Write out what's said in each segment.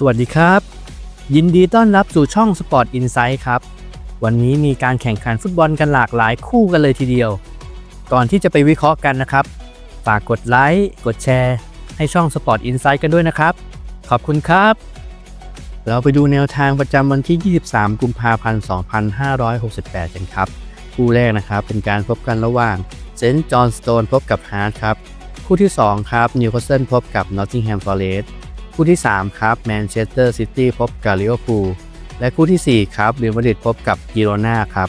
สวัสดีครับ ยินดีต้อนรับสู่ช่อง Sport Insight ครับ วันนี้มีการแข่งขันฟุตบอลกันหลากหลายคู่กันเลยทีเดียว ก่อนที่จะไปวิเคราะห์กันนะครับ ฝากกดไลค์กดแชร์ ให้ช่อง Sport Insight กันด้วยนะครับ ขอบคุณครับ เราไปดูแนวทางประจำวันที่ 23 กุมภาพันธ์ 2568 กันครับ คู่แรกนะครับเป็นการพบกันระหว่างเซนต์จอห์นสโตนพบกับฮาร์ดครับ คู่ที่ 2 ครับนิวคาสเซิลพบกับนอตติงแฮมฟอเรสต์ คู่ที่ 3 ครับแมนเชสเตอร์ซิตี้พบกับลิเวอร์พูลและคู่ทีสี่ 4 ครับเรอัลมาดริดพบกับกิโรนาครับ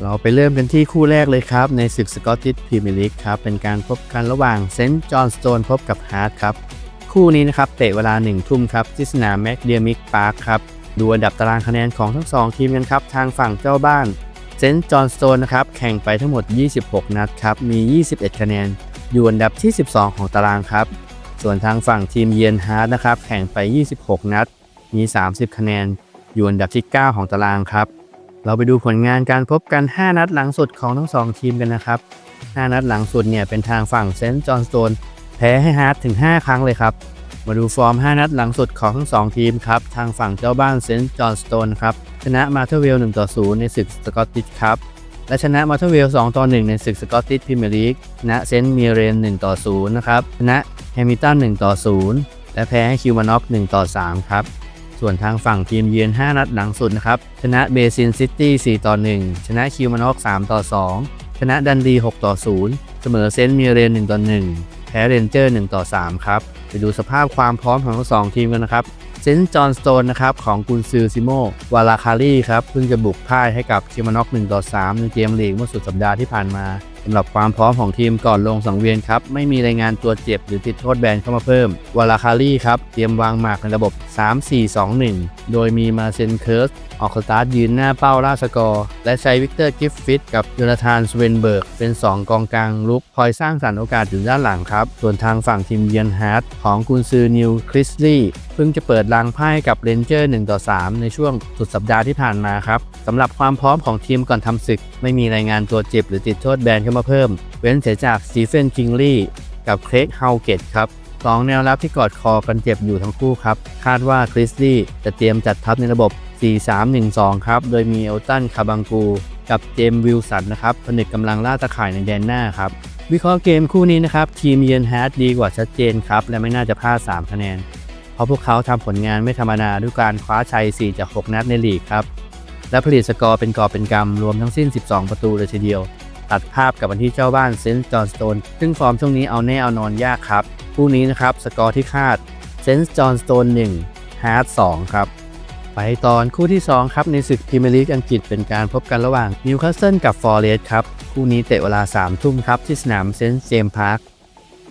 เราไปเริ่มกันที่คู่แรกเลยครับ ในศึกสกอตติชพรีเมียร์ลีกครับเป็นการพบกันระหว่างเซนต์จอห์นสโตนพบกับฮาร์ดครับ คู่นี้นะครับเตะเวลา1ทุ่มครับที่สนามแมคเดียมิกพาร์คครับดูอันดับตารางคะแนนของทั้ง 2 ทีมกันครับ ทางฝั่งเจ้าบ้านเซนต์จอห์นสโตนนะครับแข่งไปทั้งหมด 26 นัดครับมี 21 คะแนน อยู่อันดับที่ 12 ของตารางครับ ส่วนทางฝั่งทีมเยียนฮาร์ดนะครับ แข่งไป 26 นัด มี 30 คะแนน อยู่อันดับที่ 9 ของตารางครับ เราไปดูผลงานการพบกัน 5 นัดหลังสุดของทั้ง 2 ทีมกันนะครับ 5 นัดหลังสุดเนี่ยเป็นทางฝั่งเซนต์จอห์นสโตนแพ้ให้ฮาร์ดถึง 5 ครั้งเลยครับ มาดูฟอร์ม 5 นัดหลังสุดของทั้ง 2 ทีมครับ ทางฝั่งเจ้าบ้านเซนต์จอห์นสโตนครับ ชนะมาเทอร์เวล1ต่อ0ในศึกสกอตติชครับ และชนะมาเทอร์เวล2ต่อ1ในศึกสกอตติชพรีเมียร์ลีก ชนะเซนต์มีเรน1ต่อ0นะครับ ชนะ แฮมิลตัน1ต่อ 0 และแพ้ให้คิวมานอก1ต่อ 3 ครับ ส่วนทางฝั่งทีมเยือน 5 นัดหลังสุดนะครับ ชนะเบซินซิตี้ 4 ต่อ 1 ชนะคิวมานอก 3 ต่อ 2 ชนะดันดี 6 ต่อ 0 เสมอเซนต์มีเรน 1 ต่อ 1 แพ้เรนเจอร์ 1 ต่อ 3 ครับ ไปดูสภาพความพร้อมของทั้งสองทีมกันนะครับ เซนต์จอห์นสโตนนะครับของกุนซือซิโมวาลาคารีครับเพิ่งจะบุกพ่ายให้กับคิวมานอก 1 ต่อ 3 ในเกมลีกเมื่อสุดสัปดาห์ที่ผ่านมาำหรับความพร้อมของทีมก่อนลงสังเวียนครับ ไม่มีรายงานตัวเจ็บหรือติดโทษแบนเข้ามาเพิ่ม วาลาคารีครับ เตรียมวางหมากในระบบ 3-4-2-1 โดยมีมาเซนเคิร์สออกสตาร์ทยืนหน้าเป้าล่าสกอร์ และใช้วิกเตอร์กิฟฟิตกับโยนาธานสเวนเบิร์ก เป็น 2 กองกลางลุกคอยสร้างสรรค์โอกาสอยู่ด้านหลังครับ ส่วนทางฝั่งทีมเยียนฮาร์ดของกุนซือนิวคริสลีย์เพิ่งจะเปิดรางไพ่กับเรนเจอร์1ต่อ3ในช่วงสุดสัปดาห์ที่ผ่านมาครับสำหรับความพร้อมของทีมก่อนทำศึก ไม่มีรายงานตัวเจ็บหรือติดโทษแบนเข้ามาเพิ่ม เว้นเสียจากสตีเฟนคิงลีย์กับเครกเฮาเกตครับสองแนวรับที่กอดคอกันเจ็บอยู่ทั้งคู่ครับ คาดว่าคริสลี่จะเตรียมจัดทัพในระบบ 4-3-1-2 ครับ โดยมีเอลตันคาบังกู กับเจมส์วิลสันนะครับผนึกกำลังล่าตะข่ายในแดนหน้าครับ วิเคราะห์เกมคู่นี้นะครับ ทีมเยือนแฮดดีกว่าชัดเจนครับ และไม่น่าจะพลาด 3 คะแนน เพราะพวกเขาทำผลงานไม่ธรรมดาด้วยการคว้าชัย 4 จาก 6 นัดในลีกครับและผลิตสกอร์เป็นกอบเป็นกำรวมทั้งสิ้น 12 ประตูเลยทีเดียว ตัดภาพกับวันที่เจ้าบ้านเซนต์จอห์นสโตนซึ่งฟอร์มช่วงนี้เอาแน่เอานอนยากครับคู่นี้นะครับสกอร์ที่คาดเซนต์จอห์นสโตน1ฮาร์ด2ครับไปตอนคู่ที่ 2 ครับ ในศึกพรีเมียร์ลีกอังกฤษเป็นการพบกันระหว่างนิวคาสเซิลกับฟอร์เรสต์ครับ คู่นี้เตะเวลา 3 ทุ่มครับ ที่สนามเซนต์เจมส์พาร์ค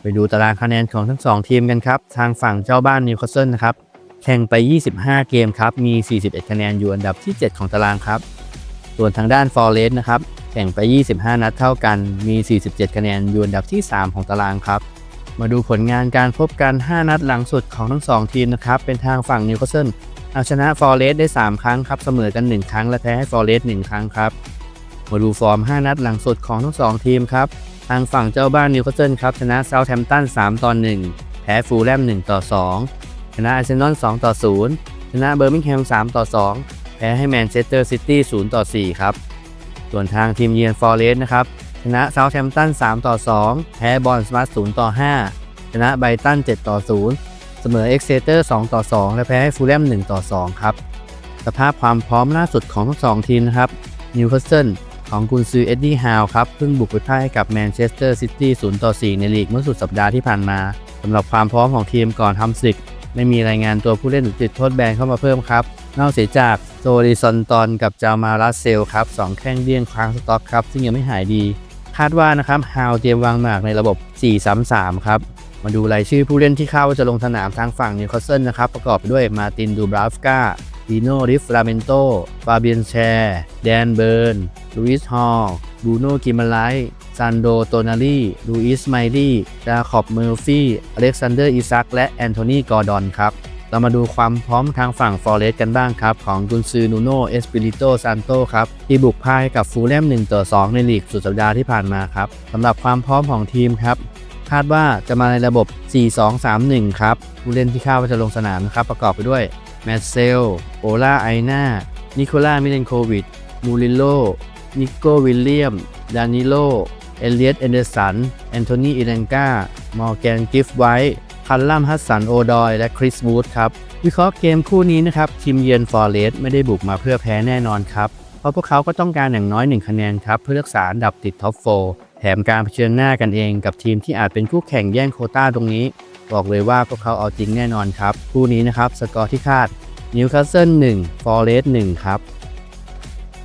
ไปดูตารางคะแนนของทั้ง 2 ทีมกันครับ ทางฝั่งเจ้าบ้านนิวคาสเซิลนะครับ แข่งไป 25 เกมครับ มี 41 คะแนนอยู่อันดับที่ 7 ของตารางครับ ส่วนทางด้านฟอร์เรสต์นะครับ แข่งไป 25 นัดเท่ากัน มี 47 คะแนนอยู่อันดับที่ 3 ของตารางครับ มาดูผลงานการพบกัน 5 นัดหลังสุดของทั้ง 2 ทีมนะครับ เป็นทางฝั่งนิวคาสเซิลเอาชนะฟอร์เรสต์ได้ 3 ครั้งครับ เสมอกัน 1 ครั้ง และแพ้ให้ฟอร์เรสต์1ครั้งครับ มาดูฟอร์ม 5 นัดหลังสุดของทั้ง 2 ทีมครับ ทางฝั่งเจ้าบ้านนิวคาสเซิลครับ ชนะเซาท์แฮมป์ตัน 3 ต่อ 1 แพ้ฟูลแลม 1 ต่อ 2 ชนะอาร์เซนอล 2 ต่อ 0 ชนะเบอร์มิงแฮม 3 ต่อ 2 แพ้ให้แมนเชสเตอร์ซิตี้ 0 ต่อ 4 ครับ ส่วนทางทีมเยือนฟอร์เรสต์นะครับชนะเซาท์แฮมป์ตัน3 ต่อ 2 แพ้บอลสมาร์ท0ต่อ 5 ชนะไบตัน 7 ต่อ 0 เสมอเอ็กเซเตอร์ 2 ต่อ 2 และแพ้ให้ฟูลแลม 1 ต่อ 2 ครับ สภาพความพร้อมล่าสุดของทั้งสองทีมนะครับนิวคาสเซิลของกุนซือเอ็ดดี้ฮาวครับเพิ่งบุกไปพ่ายกับแมนเชสเตอร์ซิตี้ 0 ต่อ 4 ในลีกเมื่อสุดสัปดาห์ที่ผ่านมาสำหรับความพร้อมของทีมก่อนทำศึก ไม่มีรายงานตัวผู้เล่นหรือติดโทษแบนเข้ามาเพิ่มครับ นอกเสียจากโซลิซอนตอนกับจามารัสเซลครับสองแข้งเลี่ยงค้างสต็อกครับ ซึ่งยังไม่หายดี คาดว่านะครับฮาวเตรียมวางหมากในระบบ 4-3-3 ครับ มาดูรายชื่อผู้เล่นที่เข้าจะลงสนามทางฝั่งนิวคาสเซิลนะครับประกอบด้วยมาตินดูบราฟกาดีโนริฟลาเมนโตฟาเบียนแชร์ แดนเบิร์น ลูอิสฮอลบูโนกิมาไล ซันโด โตนาลีลูอิส ไมลี่จาคอบเมอร์ฟี่ อเล็กซานเดอร์ อิซัก และแอนโทนี กอร์ดอน ครับ เรามาดูความพร้อมทางฝั่งฟอร์เรสต์กันบ้างครับ ของกุนซือนูโนเอสปิริโตซานโตครับ ที่บุกพ่ายให้กับฟูลแลม1ต่อ2 ในลีกสุดสัปดาห์ที่ผ่านมาครับสำหรับความพร้อมของทีมครับ คาดว่าจะมาในระบบ 4-2-3-1 ครับ ผู้เล่นที่คาดว่าจะลงสนามนะครับ ประกอบไปด้วยแมตเซล โอลาไอนานิโคล่า มิเลนโควิด มูริโล นิโกวิลเลียม ดานิโล เอเลียตเอนเดอร์สัน แอนโทนีอิเลนกา มอร์แกนกิฟไวท์คัลลัมฮัสสันโอดอย และคริสวูดครับ วิเคราะห์เกมคู่นี้นะครับ ทีมเยือนฟอร์เรสไม่ได้บุกมาเพื่อแพ้แน่นอนครับ เพราะพวกเขาก็ต้องการอย่างน้อย 1 คะแนนครับ เพื่อรักษาอันดับติดท็อปโฟแถมการเผชิญหน้ากันเองกับทีมที่อาจเป็นคู่แข่งแย่งโคต้าตรงนี้ บอกเลยว่าพวกเขาเอาจริงแน่นอนครับ คู่นี้นะครับสกอร์ที่คาดนิวคาสเซิล1ฟอร์เรส1ครับ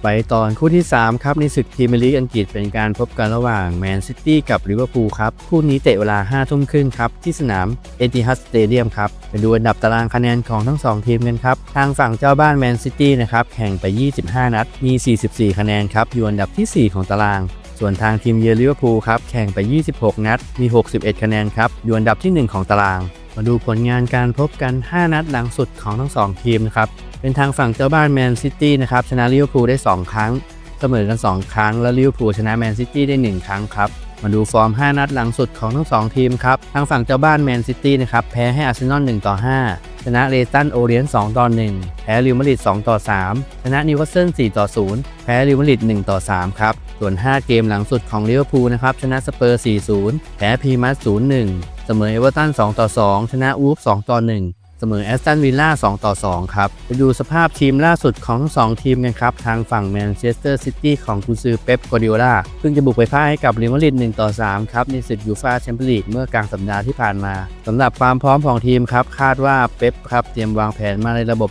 ไปตอนคู่ที่ 3 ครับ ในศึกพรีเมียร์ลีกอังกฤษเป็นการพบกันระหว่างแมนซิตี้กับลิเวอร์พูลครับ คู่นี้เตะเวลา 5 ทุ่มครึ่งครับ ที่สนามเอติฮัดสเตเดียมครับไปดูอันดับตารางคะแนนของทั้ง 2 ทีมกันครับ ทางฝั่งเจ้าบ้านแมนซิตี้นะครับแข่งไป 25 นัด มี 44 คะแนนครับ อยู่อันดับทีสี่4 ของตาราง ส่วนทางทีมเยือนลิเวอร์พูลครับแข่งไป 26 นัด มี 61 คะแนนครับอยู่อันดับที่ 1 ของตาราง มาดูผลงานการพบกัน 5 นัดหลังสุดของทั้ง 2 ทีมนะครับ เป็นทางฝั่งเจ้าบ้านแมนซิตี้นะครับ ชนะลิเวอร์พูลได้ 2 ครั้ง เสมอกัน 2 ครั้ง และลิเวอร์พูลชนะแมนซิตี้ได้ 1 ครั้งครับ มาดูฟอร์ม 5 นัดหลังสุดของทั้ง 2 ทีมครับ ทางฝั่งเจ้าบ้านแมนซิตี้นะครับ แพ้ให้อาร์เซนอล1ต่อ 5 ชนะเรตันโอเรียน2ต่อ 1 แพ้ริวมาริด2ต่อ 3 ชนะนิวคาสเซิล4ต่อ 0 แพ้ริวมาริด1ต่อ 3 ครับ ส่วน 5 เกมหลังสุดของลิเวอร์พูลนะครับ ชนะสเปอร์ 4-0 แพ้พีมัส0-1 เสมอเอเวอร์ตัน2ต่อ 2 ชนะอูฟ2ต่อ 1 เสมอแอสตันวิลล่า2ต่อ 2 ครับ ไปดูสภาพทีมล่าสุดของทั้งสองทีมกันครับ ทางฝั่งแมนเชสเตอร์ซิตี้ของกุนซือเป๊ปกวาดิโอลาเพิ่งจะบุกไปพ่ายให้กับลิเรอัลมาดริด1ต่อ 3 ครับ ในศึกยูฟาแชมเปี้ยนลีกเมื่อกลางสัปดาห์ที่ผ่านมาสำหรับความพร้อมของทีมครับคาดว่าเป๊ปครับเตรียมวางแผนมาในระบบ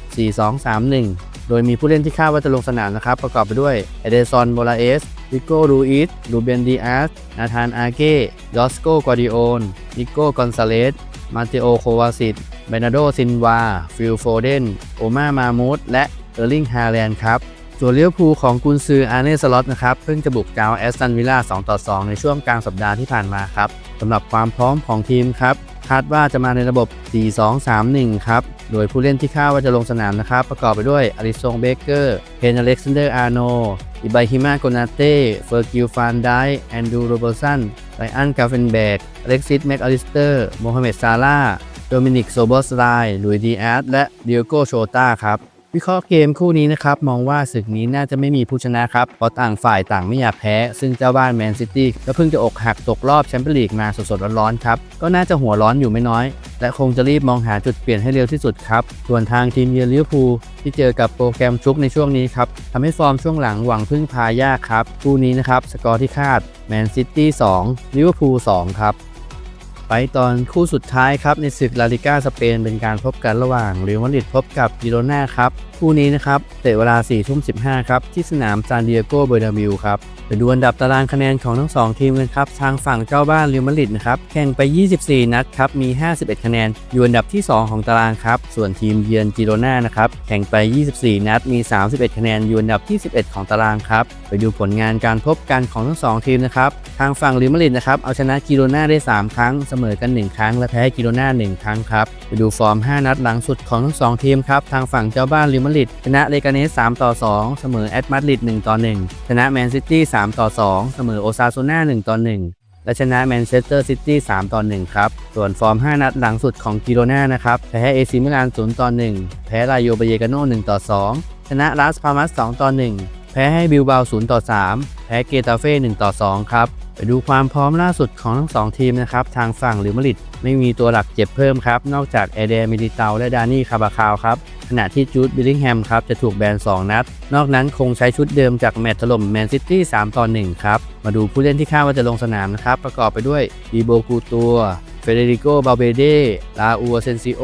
4-2-3-1 โดยมีผู้เล่นที่คาดว่าจะลงสนามนะครับ ประกอบไปด้วยเอเดซอนโบลาเอสวิโก้ลูอิสลูเบนดีอาสนาธานอาเก้ยอสโกกวาดิโอนนิโก้กอนซาเลสมาเตโอโควาซิตเบนาโดซินวา ฟิลโฟเดน โอมามามูดและเออร์ลิงฮาแลนด์ครับส่วนเลี้ยวภูของกุนซืออาร์เนสล็อตนะครับ เพิ่งจะบุกเจ้าแอสตันวิลล่า2ต่อ2ในช่วงกลางสัปดาห์ที่ผ่านมาครับสำหรับความพร้อมของทีมครับ คาดว่าจะมาในระบบ 4-2-3-1 ครับ โดยผู้เล่นที่คาดว่าจะลงสนามนะครับ ประกอบไปด้วยอลิซงเบเกอร์เพนอเล็กซานเดอร์อาร์โนอิบาฮิมาโกนาเต้เฟอร์กิลฟานไดแอนดูโรเบอร์สันไลอันกาเฟนแบกอเล็กซิสแม็กอลิสเตอร์โมฮัมเหม็ดซาร่าโดมินิกโซโบสไลลุยดีแอสและเดียโกโชตาครับ วิเคราะห์เกมคู่นี้นะครับ มองว่าศึกนี้น่าจะไม่มีผู้ชนะครับ เพราะต่างฝ่ายต่างไม่อยากแพ้ ซึ่งเจ้าบ้านแมนซิตี้ก็เพิ่งจะอกหักตกรอบแชมเปี้ยนลีกมาสดๆร้อนๆครับ ก็น่าจะหัวร้อนอยู่ไม่น้อย และคงจะรีบมองหาจุดเปลี่ยนให้เร็วที่สุดครับ ส่วนทางทีมเยือนลิเวอร์พูลที่เจอกับโปรแกรมชุกในช่วงนี้ครับทำให้ฟอร์มช่วงหลังหวังพึ่งพายากครับคู่นี้นะครับสกอร์ที่คาดแมนซิตี้2ลิเวอร์พูล2ครับ ไปตอนคู่สุดท้ายครับในศึกลาลิก้าสเปนเป็นการพบกันระหว่างเรอัลมาดริดพบกับกิโรนาครับคู่นี้นะครับเตะเวลา4ทุ่ม15ครับที่สนามซานดิเอโกเบอร์นาบิวครับไปดูอันดับตารางคะแนนของทั้ง 2 ทีมกันครับทางฝั่งเจ้าบ้านเรอัลมาดริดนะครับแข่งไป 24 นัดครับมี 51 คะแนนอยู่อันดับที่ 2 ของตารางครับส่วนทีมเยือนกิโรนานะครับแข่งไป 24 นัดมี 31 คะแนนอยู่อันดับที่ 11 ของตารางครับไปดูผลงานการพบกันของทั้ง 2 ทีมนะครับทางฝั่งเรอัลมาดริดนะครับเอาชนะกิโรนาได้ 3 ครั้งเสมอกัน 1 ครั้ง และแพ้กิโรนา1ครั้งครับ ไปดูฟอร์ม 5 นัดหลังสุดของทั้ง 2 ทีมครับ ทางฝั่งเจ้าบ้านเรอัลมาริดชนะเลกาเนส3ต่อ 2 เสมอแอตมาดริด1ต่อ 1 ชนะแมนซิตี้3ต่อ 2 เสมอโอซาโซนา1ต่อ 1และชนะแมนเชสเตอร์ซิตี้3ต่อ1ครับ ส่วนฟอร์ม 5 นัดหลังสุดของกิโรนานะครับ แพ้เอซิมิลาน0ต่อ1แพ้ลาโยเบเยกาโน1ต่อ 2 ชนะลาสพามัส2ต่อ 1 แพ้ให้บิลบา0ต่อ 3 แพ้เกตาเฟ่1ต่อ 2 ครับ ดูความพร้อมล่าสุดของทั้ง 2 ทีมนะครับ ทางฝั่งลิมาริดไม่มีตัวหลักเจ็บเพิ่มครับ นอกจากเอเดมิลิเตาและดานี่คาบาคาวครับ ขณะที่จูดบิลลิงแฮมครับ จะถูกแบน 2 นัด นอกนั้นคงใช้ชุดเดิมจากแมตช์ถล่มแมนซิตี้3ต่อ1ครับ มาดูผู้เล่นที่คาดว่าจะลงสนามนะครับ ประกอบไปด้วยดีโบกูตัวเฟเดริโก บาเบเดลาอูเซนซิโอ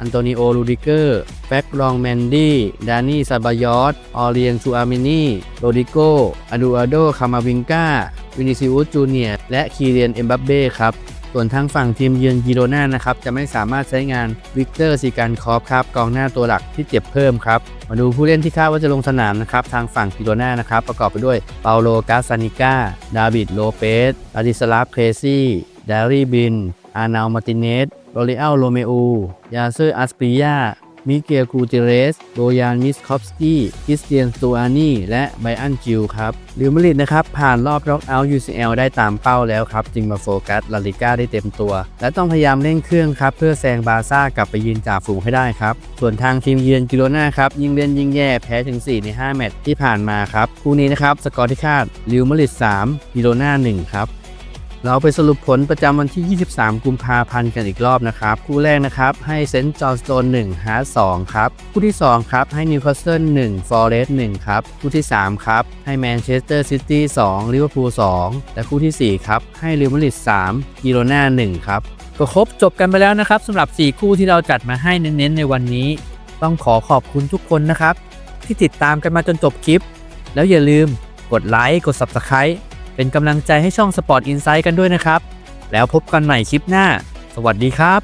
อันโตนิโอ ลูดิเกอร์ แฟกรองแมนดี้ ดานี่ซาบายอสออเรียงซูอามินี โรดิโกอดูอาโด คามาวิงกาวินิซิอุสจูเนียร์และคีเรียนเอ็มบัปเบ้ครับ ส่วนทางฝั่งทีมเยือนกิโรนานะครับ จะไม่สามารถใช้งานวิกเตอร์ซิการคอฟครับ กองหน้าตัวหลักที่เจ็บเพิ่มครับ มาดูผู้เล่นที่คาดว่าจะลงสนามนะครับ ทางฝั่งกิโรนานะครับ ประกอบไปด้วยเปาโลกาซานิก้าดาวิดโลเปสลาดิสลาฟเครซี่ดารีบิน อานาลมาติเนสโรเลอัลโรเมโอยาเซอร์อัสปิยา มิเกลกูเตเรสโบยานมิสคอฟสกี้คริสเตียนสตูอานีและไบอันจิลครับลิวมาริดนะครับ ผ่านรอบร็อกเอาท์ UCL ได้ตามเป้าแล้วครับ จึงมาโฟกัสลาลิก้าได้เต็มตัว และต้องพยายามเร่งเครื่องครับ เพื่อแซงบาร์ซ่ากลับไปยืนจ่าฝูงให้ได้ครับ ส่วนทางทีมเยือนกิโรนาครับยิ่งเล่นยิ่งแย่แพ้ถึง 4 ใน 5 แมตช์ที่ผ่านมาครับคู่นี้นะครับสกอร์ที่คาดลิวมาดริด3กิโรนา1ครับ เราไปสรุปผลประจำวันที่ 23 กุมภาพันธ์กันอีกรอบนะครับ คู่แรกนะครับ ให้เซนต์จอห์นสโตน1ฮาร์ด2ครับ คู่ที่ 2 ครับ ให้นิวคาสเซิล1ฟอร์เรสต์1ครับ คู่ที่ 3 ครับ ให้แมนเชสเตอร์ซิตี้2ลิเวอร์พูล2และคู่ทีสี่4 ครับ ให้ลิเรอัลมาดริด3กิโรนา1ครับ ก็ครบจบกันไปแล้วนะครับสำหรับ 4 คู่ที่เราจัดมาให้เน้นๆในวันนี้ ต้องขอขอบคุณทุกคนนะครับ ที่ติดตามกันมาจนจบคลิป แล้วอย่าลืมกดไลค์กด Subscribe เป็นกำลังใจให้ช่อง Sport Insight กันด้วยนะครับ แล้วพบกันใหม่คลิปหน้า สวัสดีครับ